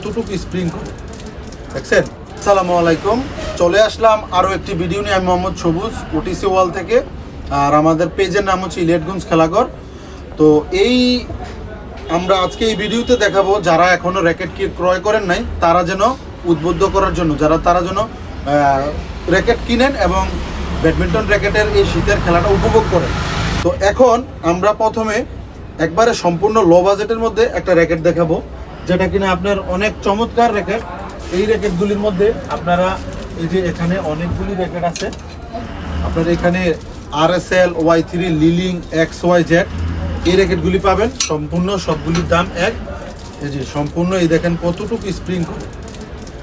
কতটুকু স্প্রিং। করে দেখছেন? আসসালামু আলাইকুম। চলে আসলাম আরও একটি ভিডিও নিয়ে। আমি মোহাম্মদ সবুজ ওটিসি ওয়াল থেকে। আর আমাদের পেজের নাম হচ্ছে ইলেটগুঞ্জ খেলাঘর। তো এই আমরা আজকে এই ভিডিওতে দেখাবো যারা এখনও র্যাকেট কি ক্রয় করেন নাই, তারা যেন উদ্বুদ্ধ করার জন্য, যারা তারা যেন র্যাকেট কিনেন এবং ব্যাডমিন্টন র্যাকেটের এই শীতের খেলাটা উপভোগ করেন। তো এখন আমরা প্রথমে একবারে সম্পূর্ণ লো বাজেটের মধ্যে একটা র্যাকেট দেখাবো। যেটা কিনা আপনার অনেক চমৎকার র্যাকেট এই র্যাকেটগুলির মধ্যে আপনারা এই যে এখানে অনেকগুলি র্যাকেট আছে। আপনার এখানে আর এস এল ওয়াই থ্রি লিলিং এক্স ওয়াই জেড এই র্যাকেটগুলি পাবেন। সম্পূর্ণ সবগুলির দাম এক। এই যে সম্পূর্ণ, এই দেখেন কতটুকু স্প্রিং করে।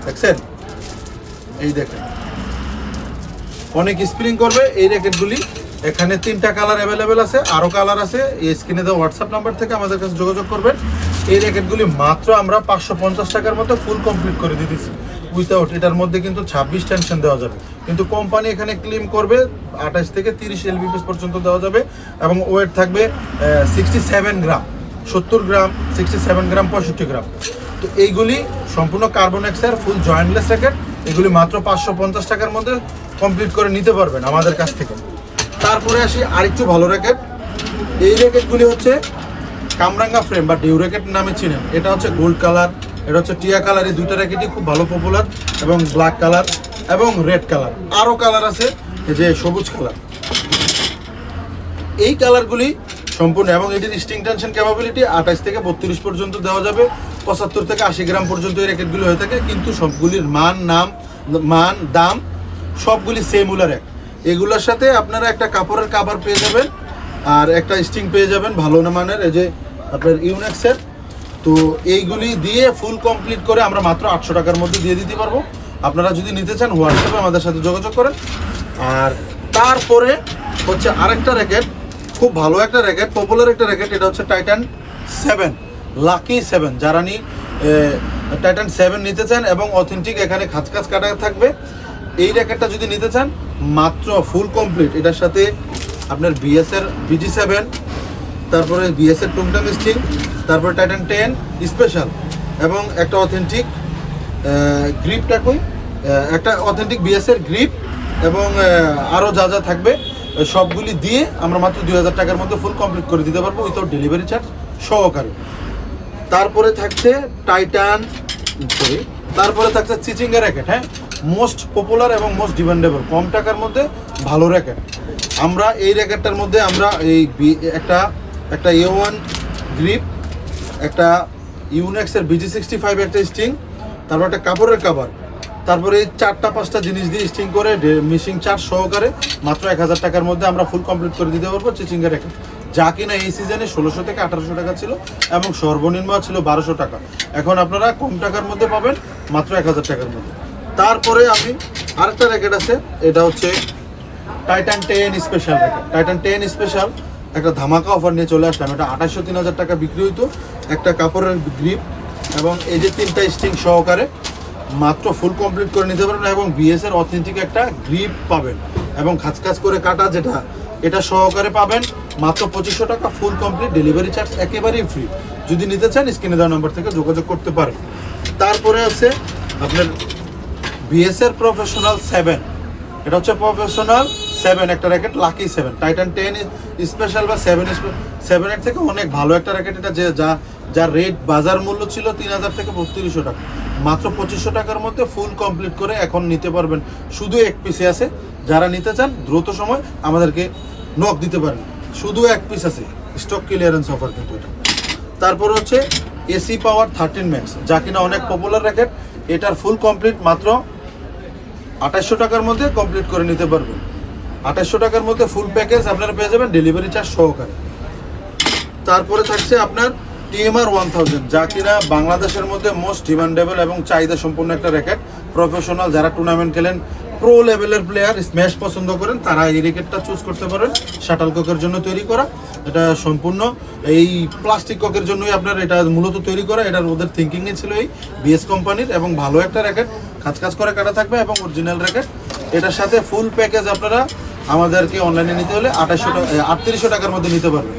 দেখছেন? এই দেখেন। অনেক স্প্রিং করবে এই র্যাকেটগুলি এখানে তিনটা কালার অ্যাভেলেবেল আছে, আরও কালার আছে। এই স্ক্রিনে দেওয়া হোয়াটসঅ্যাপ নাম্বার থেকে আমাদের কাছে যোগাযোগ করবেন। এই র্যাকেটগুলি মাত্র আমরা পাঁচশো পঞ্চাশ টাকার মধ্যে ফুল কমপ্লিট করে দিতেছি উইথাউট এটার মধ্যে কিন্তু ছাব্বিশ টেনশন দেওয়া যাবে। কিন্তু কোম্পানি এখানে ক্লেম করবে, আঠাশ থেকে তিরিশ এলবিপিএস পর্যন্ত দেওয়া যাবে। এবং ওয়েট থাকবে সিক্সটি সেভেন গ্রাম সত্তর গ্রাম সিক্সটি সেভেন গ্রাম পঁয়ষট্টি গ্রাম তো এইগুলি সম্পূর্ণ কার্বন এক্সের ফুল জয়েন্টলেস র্যাকেট। এগুলি মাত্র পাঁচশো পঞ্চাশ টাকার মধ্যে কমপ্লিট করে নিতে পারবেন আমাদের কাছ থেকে। তারপরে আসি আরেকটু ভালো র্যাকেট এই র্যাকেটগুলি হচ্ছে কামরাঙ্গা ফ্রেম বা ডিউ র্যাকেট নামে চিনেন। এটা হচ্ছে গোল্ড কালার, এটা হচ্ছে টিয়া কালার, এই দুইটা র্যাকেটই খুব ভালো পপুলার এবং ব্ল্যাক কালার এবং রেড কালার। আরও কালার আছে যে সবুজ কালার। এই কালারগুলি সম্পূর্ণ এবং এটির স্টিং টেনশন ক্যাপাবিলিটি আঠাশ থেকে বত্রিশ পর্যন্ত দেওয়া যাবে। পঁচাত্তর থেকে আশি গ্রাম পর্যন্ত এই র্যাকেটগুলি হয়ে থাকে, কিন্তু সবগুলির মান, নাম, মান, দাম সবগুলি সেম উলার এক এগুলোর সাথে আপনারা একটা কাপড়ের কাভার পেয়ে যাবেন আর একটা স্টিং পেয়ে যাবেন ভালো না মানের, এই যে আপনার ইউনেক্সের তো এইগুলি দিয়ে ফুল কমপ্লিট করে আমরা মাত্র আটশো টাকার মধ্যে দিয়ে দিতে পারব। আপনারা যদি নিতে চান হোয়াটসঅ্যাপে আমাদের সাথে যোগাযোগ করেন। আর তারপরে হচ্ছে আরেকটা র্যাকেট খুব ভালো একটা র্যাকেট পপুলার একটা র্যাকেট এটা হচ্ছে টাইটান সেভেন লাকি সেভেন যারা নি টাইটান সেভেন নিতে চান এবং অথেন্টিক এখানে খাঁচ খাঁচ কাটা থাকবে, এই র্যাকেটটা যদি নিতে চান মাত্র ফুল কমপ্লিট এটার সাথে আপনার বিএসের বিজি সেভেন তারপরে বিএসের টুমটা স্টিং তারপরে টাইটান টেন স্পেশাল এবং একটা অথেন্টিক গ্রিপটা কই? একটা অথেন্টিক বিএসের গ্রিপ এবং আরও যা যা থাকবে, সবগুলি দিয়ে আমরা মাত্র দুই হাজার টাকার মধ্যে ফুল কমপ্লিট করে দিতে পারব উইথাউট ডেলিভারি চার্জ সহকারে। তারপরে থাকছে টাইটান তারপরে থাকছে চিচিঙ্গা র্যাকেট হ্যাঁ? মোস্ট পপুলার এবং মোস্ট ডিমান্ডেবল কম টাকার মধ্যে ভালো র্যাকেট আমরা এই র্যাকেটটার মধ্যে আমরা এই একটা একটা এ ওয়ান গ্রিপ একটা ইউনেক্সের বিজি সিক্সটি ফাইভ একটা স্টিং তারপর একটা কাপড়ের কাভার তারপরে এই চারটা, পাঁচটা জিনিস দিয়ে স্টিং করে মিশিং চার্জ সহকারে মাত্র এক হাজার টাকার মধ্যে আমরা ফুল কমপ্লিট করে দিতে পারব চিচিঙ্গা র্যাকেট যা কিনা এই সিজনে ষোলোশো থেকে আঠারোশো টাকা ছিল এবং সর্বনিম্ন ছিল বারোশো টাকা। এখন আপনারা কম টাকার মধ্যে পাবেন মাত্র এক হাজার টাকার মধ্যে। তারপরে আমি আরেকটা র্যাকেট আছে, এটা হচ্ছে Titan ten special racket Titan ten special একটা ধামাকা অফার নিয়ে চলে আসলাম। এটা আঠাশশো তিন হাজার টাকা বিক্রি হইতো, একটা কাপড়ের গ্রিপ এবং এই যে তিনটা স্টিং সহকারে মাত্র ফুল কমপ্লিট করে নিতে পারবেন এবং বিএস এর অথেন্টিক একটা গ্রিপ পাবেন এবং খাঁচ খাঁচ করে কাটা যেটা, এটা সহকারে পাবেন মাত্র পঁচিশশো টাকা ফুল কমপ্লিট ডেলিভারি চার্জ একেবারেই ফ্রি যদি নিতে চান স্ক্রিনে দেওয়া নম্বর থেকে যোগাযোগ করতে পারেন। তারপরে আছে আপনার বিএসএর প্রফেশনাল সেভেন এটা হচ্ছে প্রফেশনাল সেভেন একটা racket lucky seven Titan ten special বা সেভেন সেভেনের থেকে অনেক ভালো একটা র্যাকেট এটা যে যা, যার রেট বাজার মূল্য ছিল তিন হাজার থেকে বত্রিশশো টাকা। মাত্র পঁচিশশো টাকার মধ্যে ফুল কমপ্লিট করে এখন নিতে পারবেন। শুধু এক পিসে আছে। যারা নিতে চান, দ্রুত সময় আমাদেরকে নক দিতে পারেন। শুধু এক পিস আছে। স্টক ক্লিয়ারেন্স অফার কিন্তু এটা। তারপর হচ্ছে এসি পাওয়ার থার্টিন ম্যাক্স যা কিনা অনেক পপুলার র্যাকেট এটার ফুল কমপ্লিট মাত্র আঠাশশো টাকার মধ্যে কমপ্লিট করে নিতে পারবেন। আঠাশশো টাকার মধ্যে ফুল প্যাকেজ আপনারা পেয়ে যাবেন ডেলিভারি চার্জ সহকারে। তারপরে থাকছে আপনার টিএমআর ওয়ান থাউজেন্ড যা কিনা বাংলাদেশের মধ্যে মোস্ট ডিমান্ডেবল এবং চাহিদা সম্পূর্ণ একটা র্যাকেট প্রফেশনাল যারা টুর্নামেন্ট খেলেন প্রো লেভেলের প্লেয়ার স্ম্যাশ পছন্দ করেন, তারা এই র্যাকেটটা চুজ করতে পারেন। শাটাল ককের জন্য তৈরি করা, এটা সম্পূর্ণ। এই প্লাস্টিক ককের জন্যই আপনার এটা মূলত তৈরি করা, এটার ওদের থিঙ্কিংয়ে ছিল এই বিএস কোম্পানির এবং ভালো একটা র্যাকেট কাজ কাজ করে কাটা থাকবে এবং অরিজিনাল র্যাকেট এটার সাথে ফুল প্যাকেজ আপনারা আমাদেরকে অনলাইনে নিতে হলে আঠাশশো টাকা আটত্রিশশো টাকার মধ্যে নিতে পারবেন।